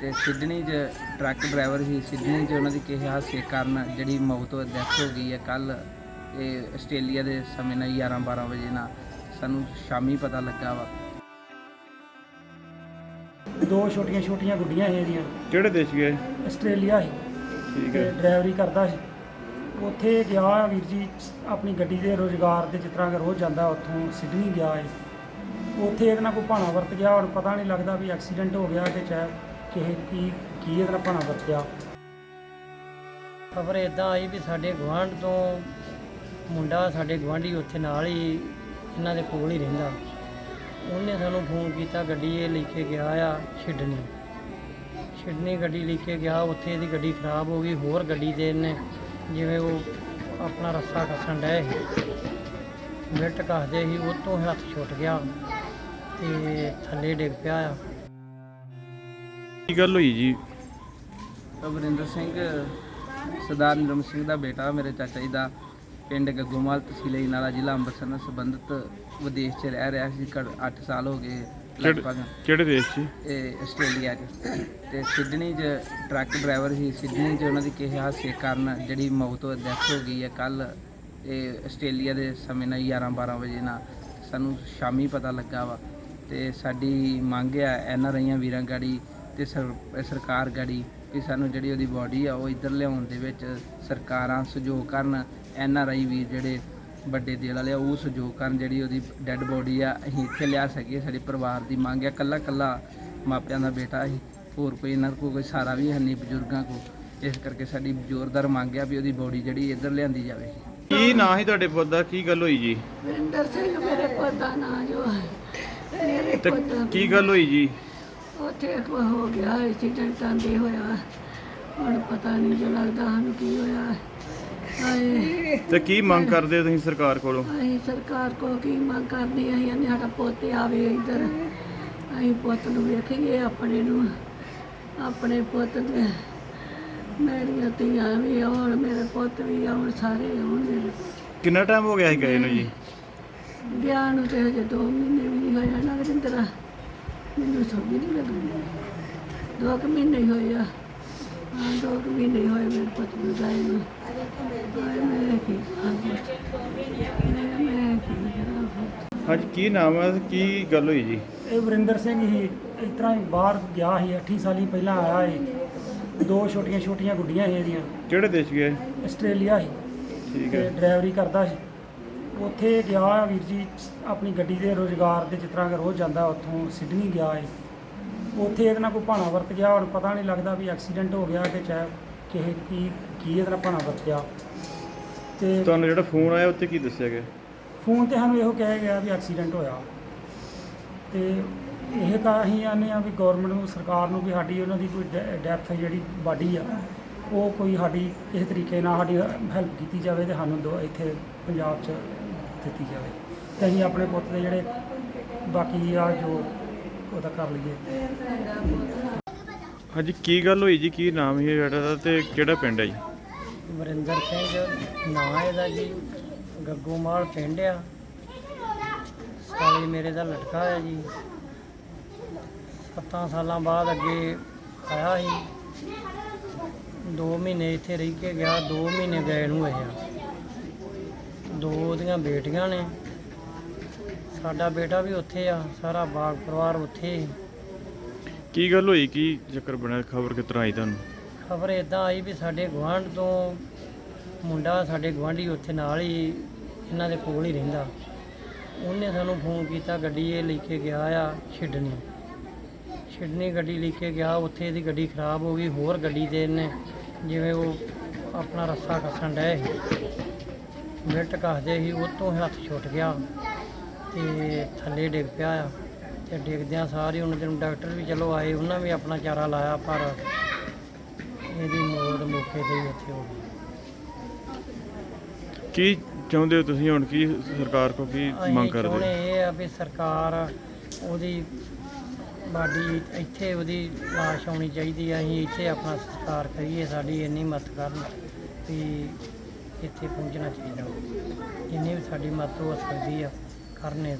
ਤੇ ਸਿਡਨੀ 'ਚ truck driver ਸੀ Sydney 'ਚ ਉਹਨਾਂ ਦੀ ਕਿਸੇ ਹਾਦਸੇ ਕਾਰਨ ਜਿਹੜੀ ਮੌਤ ਹੋ ਡੈਥ ਹੋ ਗਈ ਹੈ। ਕੱਲ ਇਹ ਆਸਟ੍ਰੇਲੀਆ ਦੇ ਸਮੇਂ ਨਾਲ 11 12 ਵਜੇ ਨਾਲ ਸਾਨੂੰ ਸ਼ਾਮੀ ਪਤਾ ਲੱਗਾ ਵਾ। ਦੋ ਛੋਟੀਆਂ ਛੋਟੀਆਂ ਗੁੱਡੀਆਂ ਸੀ ਇਹਦੀਆਂ। ਕਿਹੜੇ ਦੇਸ਼ ਗਏ? ਆਸਟ੍ਰੇਲੀਆ ਸੀ। ਠੀਕ ਹੈ। ਡਰਾਈਵਰੀ ਕਰਦਾ ਸੀ। ਉੱਥੇ ਗਿਆ ਵੀਰ ਜੀ ਆਪਣੀ ਗੱਡੀ ਦੇ ਰੋਜ਼ਗਾਰ ਦੇ ਜਿਸ ਤਰ੍ਹਾਂ ਕਿ ਰੋਜ਼ ਜਾਂਦਾ ਉੱਥੋਂ ਸਿਡਨੀ ਗਿਆ ਏ ਉੱਥੇ ਇਹਦੇ ਨਾਲ ਕੋਈ ਭਾਣਾ ਵਰਤ ਗਿਆ ਹੁਣ ਪਤਾ ਨਹੀਂ ਲੱਗਦਾ ਵੀ ਐਕਸੀਡੈਂਟ ਹੋ ਗਿਆ ਕਿ ਚਾਹੇ ਕਿਸੇ ਕੀ ਕੀ ਇਹਦਾ ਭਾਣਾ ਵਰਤ ਖਬਰ ਇਦਾਂ ਆਈ ਵੀ ਸਾਡੇ ਗੁਆਂਢ ਤੋਂ ਮੁੰਡਾ ਸਾਡੇ ਗੁਆਂਢੀ ਉੱਥੇ ਨਾਲ ਹੀ ਇਹਨਾਂ ਦੇ ਕੋਲ ਹੀ ਰਹਿੰਦਾ। ਉਹਨੇ ਸਾਨੂੰ ਫੋਨ ਕੀਤਾ, ਗੱਡੀ ਇਹ ਲੈ ਕੇ ਗਿਆ ਆ ਛਿਡਨੀ। ਛਿਡਨੀ ਗੱਡੀ ਲੈ ਕੇ ਗਿਆ, ਉੱਥੇ ਇਹਦੀ ਗੱਡੀ ਖਰਾਬ ਹੋ ਗਈ, ਹੋਰ ਗੱਡੀ ਦੇ ਇਹਨੇ ਜਿਵੇਂ ਉਹ ਆਪਣਾ ਰੱਸਾ ਕੱਸਣ ਡਏ ਸੀ। ਮਿੰਟ ਕੱਸਦੇ ਸੀ, ਉਹ ਤੋਂ ਹੱਥ ਛੁੱਟ ਗਿਆ ਤੇ ਥੱਲੇ ਡਿੱਗ ਪਿਆ ਆ। ਕੀ ਗੱਲ ਹੋਈ ਜੀ? ਅਮਰਿੰਦਰ ਸਿੰਘ ਸਰਦਾਰ ਨਿਰਮ ਸਿੰਘ ਦਾ ਬੇਟਾ ਮੇਰੇ ਚਾਚਾ ਜੀ ਦਾ ਪਿੰਡ ਗੱਗੋਮਾਲ ਤਹਿਸੀਲ ਇਨਾਲਾ ਜ਼ਿਲ੍ਹਾ ਅੰਮ੍ਰਿਤਸਰ ਨਾਲ ਸੰਬੰਧਿਤ ਵਿਦੇਸ਼ 'ਚ ਰਹਿ ਰਿਹਾ ਸੀ 8 ਸਾਲ ਹੋ ਗਏ ਕਿਹੜੇ ਲਗਭਗ। ਕਿਹੜੇ ਦੇਸ਼ 'ਚ? ਇਹ ਆਸਟ੍ਰੇਲੀਆ 'ਚ। ਤੇ ਸਿਡਨੀ 'ਚ ਟਰੱਕ ਡਰਾਈਵਰ ਸੀ ਸਿਡਨੀ 'ਚ ਉਹਨਾਂ ਦੀ ਕਿਸੇ ਹਾਦਸੇ ਕਾਰਨ ਜਿਹੜੀ ਮੌਤ ਹੋ ਡੈਥ ਹੋ ਗਈ ਹੈ। ਕੱਲ ਇਹ ਆਸਟ੍ਰੇਲੀਆ ਦੇ ਸਮੇਂ ਨਾਲ 11 12 ਵਜੇ ਨਾਲ ਸਾਨੂੰ ਸ਼ਾਮੀ ਪਤਾ ਲੱਗਾ ਵਾ। ਤੇ ਸਾਡੀ ਮੰਗ ਆ ਐਨ ਆਰ ਆਈਆਂ ਵੀਰਾਂ ਗਾੜੀ ਤੇ ਸਰ- ਸਰਕਾਰ ਗਾੜੀ ਕਿ ਸਾਨੂੰ ਜਿਹੜੀ ਉਹਦੀ ਬਾਡੀ ਆ ਉਹ ਇੱਧਰ ਲਿਆਉਣ ਦੇ ਵਿੱਚ ਸਰਕਾਰਾਂ ਸਹਿਯੋਗ ਕਰਨ ਐਨ ਆਰ ਆਈ ਵੀਰ ਜਿਹੜੇ ਵੱਡੇ ਦਿਲ ਵਾਲੇ ਆ ਉਹ ਸਹਿਯੋਗ ਕਰਨ ਜਿਹੜੀ ਉਹਦੀ ਡੈੱਡ ਬੋਡੀ ਆ ਅਸੀਂ ਇੱਥੇ ਲਿਆ ਸਕੀਏ ਸਾਡੇ ਪਰਿਵਾਰ ਦੀ ਮੰਗ ਆ ਕੱਲਾ ਕੱਲਾ ਮਾਪਿਆਂ ਦਾ ਬੇਟਾ ਸੀ ਹੋਰ ਕੋਈ ਇਹਨਾਂ ਕੋਲ ਕੋਈ ਸਾਰਾ ਵੀ ਹੈ ਨਹੀਂ ਬਜ਼ੁਰਗਾਂ ਕੋ ਇਸ ਕਰਕੇ ਸਾਡੀ ਜ਼ੋਰਦਾਰ ਮੰਗ ਆ ਵੀ ਉਹਦੀ ਬੋਡੀ ਜਿਹੜੀ ਇੱਧਰ ਲਿਆਂਦੀ ਜਾਵੇ। ਕੀ ਨਾਂ ਸੀ ਤੁਹਾਡੇ ਪੁੱਤ ਦਾ? ਕੀ ਗੱਲ ਹੋਈ ਜੀ? ਵਰਿੰਦਰ ਸਿੰਘ ਮੇਰੇ ਪੁੱਤ ਦਾ ਨਾਂ ਜੋ ਹੈ। ਮੇਰੇ ਤੇ ਪੁੱਤ ਕੀ ਗੱਲ ਹੋਈ ਜੀ? ਉੱਥੇ ਇੱਕ ਹੋ ਗਿਆ ਐਕਸੀਡੈਂਟ ਆਂਦੇ ਹੋਇਆ। ਹੁਣ ਪਤਾ ਨਹੀਂ ਜੋ ਲੱਗਦਾ ਸਾਨੂੰ ਕੀ ਹੋਇਆ। ਹਾਏ ਤੇ ਕੀ ਮੰਗ ਕਰਦੇ ਹੋ ਤੁਸੀਂ ਸਰਕਾਰ ਕੋਲੋਂ? ਅਸੀਂ ਸਰਕਾਰ ਕੋ ਕੀ ਮੰਗ ਕਰਨੀ ਅਸੀਂ ਕਹਿੰਦੇ ਸਾਡਾ ਪੁੱਤ ਆਵੇ ਇੱਧਰ। ਅਸੀਂ ਪੁੱਤ ਨੂੰ ਵੇਖੀਏ ਆਪਣੇ ਨੂੰ। ਆਪਣੇ ਪੁੱਤ ਦੇ ਮੇਰੀਆਂ ਧੀਆਂ ਵੀ ਆਉਣ ਮੇਰੇ ਪੁੱਤ ਵੀ ਆਉਣ ਸਾਰੇ ਆਉਣ ਮੇਰੇ ਕਿੰਨਾ ਟਾਈਮ ਹੋ ਗਿਆ ਸੀ ਗਏ ਨੂੰ ਜੀ? ਵਿਆਹ ਨੂੰ ਤੇ ਹਜੇ 2 ਮਹੀਨੇ ਵੀ ਨਹੀਂ ਹੋਇਆ ਨਾ ਵਰਿੰਦਰਾ ਮੈਨੂੰ ਸਮਝ ਨਹੀਂ ਲੱਗਦੀ ਦੋ ਕੁ ਮਹੀਨੇ ਹੀ ਹੋਏ ਆ। ਹਾਂ ਦੋ ਕੁ ਮਹੀਨੇ ਹੀ ਹੋਏ ਮੇਰੇ ਪੁੱਤ ਨੂੰ ਗਏ ਨੂੰ। ਹਾਏ ਮੈਂ ਕੀ ਕਰਾਂ? ਪੁੱਤ? ਮੈਂ ਮੈਂ ਕੀ ਕਰਾਂ ਪੁੱਤ? ਹਾਂਜੀ ਕੀ ਨਾਮ ਹੈ? ਕੀ ਗੱਲ ਹੋਈ ਜੀ? ਇਹ ਵਰਿੰਦਰ ਸਿੰਘ ਹੀ ਇਸ ਤਰ੍ਹਾਂ ਹੀ ਬਾਹਰ ਗਿਆ ਸੀ 8 ਸਾਲੀ ਪਹਿਲਾਂ ਆਇਆ ਏ ਦੋ ਛੋਟੀਆਂ ਛੋਟੀਆਂ ਗੁੱਡੀਆਂ ਸੀ ਇਹਦੀਆਂ। ਕਿਹੜੇ ਦੇਸ਼ ਗਏ ਆਸਟ੍ਰੇਲੀਆ ਸੀ। ਠੀਕ ਤੇ ਹੈ ਡਰਾਈਵਰੀ ਕਰਦਾ ਸੀ। ਉੱਥੇ ਗਿਆ ਵੀਰ ਜੀ ਆਪਣੀ ਗੱਡੀ ਦੇ ਰੋਜ਼ਗਾਰ ਦੇ ਜਿਸ ਤਰ੍ਹਾਂ ਕਿ ਰੋਜ਼ ਜਾਂਦਾ ਉੱਥੋਂ ਸਿਡਨੀ ਗਿਆ ਏ। ਉੱਥੇ ਇਹਦੇ ਨਾਲ ਕੋਈ ਭਾਣਾ ਵਰਤ ਗਿਆ ਹੁਣ ਪਤਾ ਨਹੀਂ ਲੱਗਦਾ ਵੀ ਐਕਸੀਡੈਂਟ ਹੋ ਗਿਆ ਕਿ ਚਾਹੇ ਕਿਸੇ ਕੀ ਕੀ ਇਹਦੇ ਨਾਲ ਭਾਣਾ ਵਰਤ ਗਿਆ। ਤੇ ਤੁਹਾਨੂੰ ਜਿਹੜਾ ਫੋਨ ਆਇਆ ਉੱਤੇ ਕੀ ਦੱਸਿਆ ਗਿਆ? ਫੋਨ ਤੇ ਸਾਨੂੰ ਇਹੋ ਕਿਹਾ ਗਿਆ ਵੀ ਐਕਸੀਡੈਂਟ ਹੋਇਆ। ਤੇ ਇਹ ਤਾਂ ਅਸੀਂ ਆਨੇ ਆ ਵੀ ਗਵਰਨਮੈਂਟ ਨੂੰ ਸਰਕਾਰ ਨੂੰ ਵੀ ਸਾਡੀ ਉਹਨਾਂ ਦੀ ਕੋਈ ਡੈਥ ਜਿਹੜੀ ਬਾਡੀ ਆ ਉਹ ਕੋਈ ਸਾਡੀ ਕਿਸੇ ਤਰੀਕੇ ਨਾਲ ਸਾਡੀ ਹੈਲਪ ਕੀਤੀ ਜਾਵੇ ਤੇ ਸਾਨੂੰ ਦੋ ਇੱਥੇ ਪੰਜਾਬ 'ਚ ਦਿੱਤੀ ਜਾਵੇ। ਤੇ ਅਸੀਂ ਆਪਣੇ ਪੁੱਤ ਦੇ ਜਿਹੜੇ ਬਾਕੀ ਆ ਜੋ ਉਹਦਾ ਕਰ ਲਈਏ। ਹਾਂਜੀ ਕੀ ਗੱਲ ਹੋਈ ਜੀ? ਕੀ ਨਾਮ ਹੈ ਜਿਹੜਾ ਦਾ ਤੇ ਕਿਹੜਾ ਪਿੰਡ ਹੈ ਜੀ? ਵਰਿੰਦਰ ਸਿੰਘ ਨਾਂ ਇਹਦਾ ਜੀ ਗੱਗੋਮਾਲ ਪਿੰਡ ਆ। ਸਾਲੀ ਮੇਰੇ ਦਾ ਲਟਕਾ ਹੈ ਜੀ। ਸੱਤਾਂ ਸਾਲਾਂ ਬਾਅਦ ਅੱਗੇ ਆਇਆ ਸੀ। 2 ਮਹੀਨੇ ਇੱਥੇ ਰਹਿ ਕੇ ਗਿਆ 2 ਮਹੀਨੇ ਗਏ ਨੂੰ ਹੋਏ ਆ। ਦੋ ਉਹਦੀਆਂ ਬੇਟੀਆਂ ਨੇ। ਸਾਡਾ ਬੇਟਾ ਵੀ ਉੱਥੇ ਆ ਸਾਰਾ ਬਾਗ ਪਰਿਵਾਰ ਉੱਥੇ। ਹੀ ਕੀ ਗੱਲ ਹੋਈ? ਕੀ ਚੱਕਰ ਬਣਿਆ? ਖਬਰ ਕਿਸ ਤਰ੍ਹਾਂ ਆਈ ਤੁਹਾਨੂੰ? ਖਬਰ ਇਦਾਂ ਆਈ ਵੀ ਸਾਡੇ ਗੁਆਂਢ ਤੋਂ ਮੁੰਡਾ ਸਾਡੇ ਗੁਆਂਢੀ ਉੱਥੇ ਨਾਲ ਹੀ ਇਹਨਾਂ ਦੇ ਕੋਲ ਹੀ ਰਹਿੰਦਾ। ਉਹਨੇ ਸਾਨੂੰ ਫੋਨ ਕੀਤਾ ਗੱਡੀ ਇਹ ਲੈ ਕੇ ਗਿਆ ਆ ਛਿਡਨੀ। ਛਿਡਨੀ ਗੱਡੀ ਲੈ ਕੇ ਗਿਆ ਉੱਥੇ ਇਹਦੀ ਗੱਡੀ ਖਰਾਬ ਹੋ ਗਈ ਹੋਰ ਗੱਡੀ ਦੇ ਇਹਨੇ ਜਿਵੇਂ ਉਹ ਆਪਣਾ ਰੱਸਾ ਕੱਸਣ ਡਏ ਮਿੰਟ ਕੱਸਦੇ ਉਹ ਤੋਂ ਹੱਥ ਛੁੱਟ ਗਿਆ ਤੇ ਥੱਲੇ ਡਿੱਗ ਪਿਆ ਆ। ਤੇ ਡਿੱਗਦਿਆਂ ਸਾਰੇ ਉਹਨਾਂ ਦੇ ਡਾਕਟਰ ਵੀ ਚਲੋ ਆਏ ਉਹਨਾਂ ਵੀ ਆਪਣਾ ਚਾਰਾ ਲਾਇਆ ਪਰ ਇਹਦੀ ਮੌਤ ਮੌਕੇ ਤੇ ਹੀ ਉੱਥੇ ਹੋ ਗਈ। ਕੀ ਚਾਹੁੰਦੇ ਹੋ ਤੁਸੀਂ ਹੁਣ? ਕੀ ਸਰਕਾਰ ਕੋਲ ਕੀ ਮੰਗ ਕਰਦੇ? ਹੋ? ਇਹ ਆ ਵੀ ਸਰਕਾਰ ਉਹਦੀ ਬਾਡੀ ਇੱਥੇ ਉਹਦੀ ਲਾਸ਼ ਆਉਣੀ ਚਾਹੀਦੀ ਆ। ਅਸੀਂ ਇੱਥੇ ਆਪਣਾ ਸੰਸਕਾਰ ਕਰੀਏ ਸਾਡੀ ਇੰਨੀ ਮਦਦ ਕਰਨ। ਵੀ ਇੱਥੇ ਪਹੁੰਚਣਾ ਚਾਹੀਦਾ। ਜਿੰਨੀ ਵੀ ਸਾਡੀ ਮਦਦ ਹੋ ਸਕਦੀ ਆ ਕਰਨੇ।